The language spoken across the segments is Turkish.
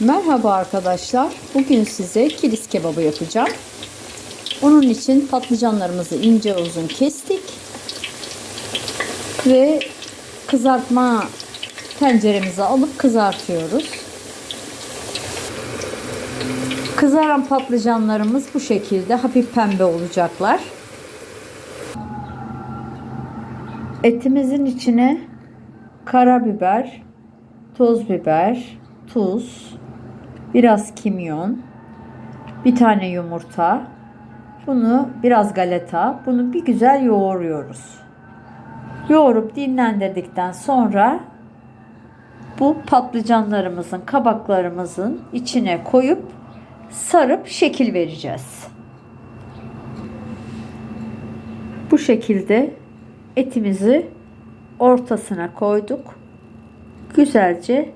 Merhaba arkadaşlar. Bugün size kilis kebabı yapacağım. Onun için patlıcanlarımızı ince uzun kestik. Ve kızartma tenceremize alıp kızartıyoruz. Kızaran patlıcanlarımız bu şekilde hafif pembe olacaklar. Etimizin içine karabiber, toz biber, tuz, biraz kimyon, bir tane yumurta, bunu biraz galeta, bunu bir güzel yoğuruyoruz. Yoğurup dinlendirdikten sonra bu patlıcanlarımızın, kabaklarımızın içine koyup sarıp şekil vereceğiz. Bu şekilde etimizi ortasına koyduk. Güzelce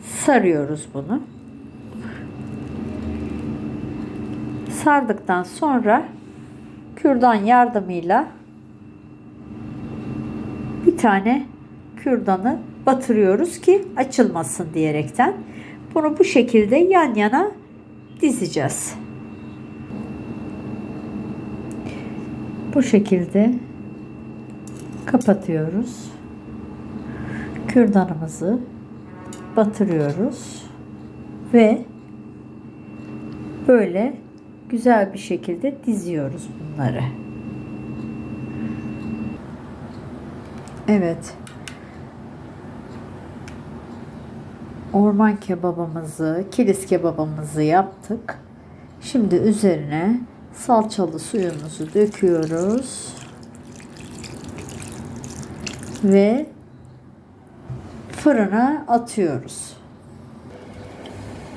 sarıyoruz bunu. Sardıktan sonra kürdan yardımıyla bir tane kürdanı batırıyoruz ki açılmasın diyerekten. Bunu bu şekilde yan yana dizeceğiz. Bu şekilde kapatıyoruz. Kürdanımızı batırıyoruz ve böyle güzel bir şekilde diziyoruz bunları. Evet. Orman kebabımızı, kilis kebabımızı yaptık. Şimdi üzerine salçalı suyumuzu döküyoruz. Ve fırına atıyoruz.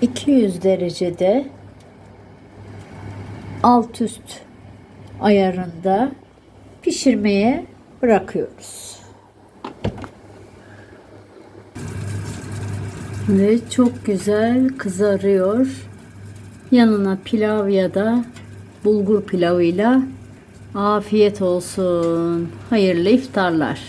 200 derecede alt üst ayarında pişirmeye bırakıyoruz. Ve çok güzel kızarıyor. Yanına pilav ya da bulgur pilavıyla afiyet olsun. Hayırlı iftarlar.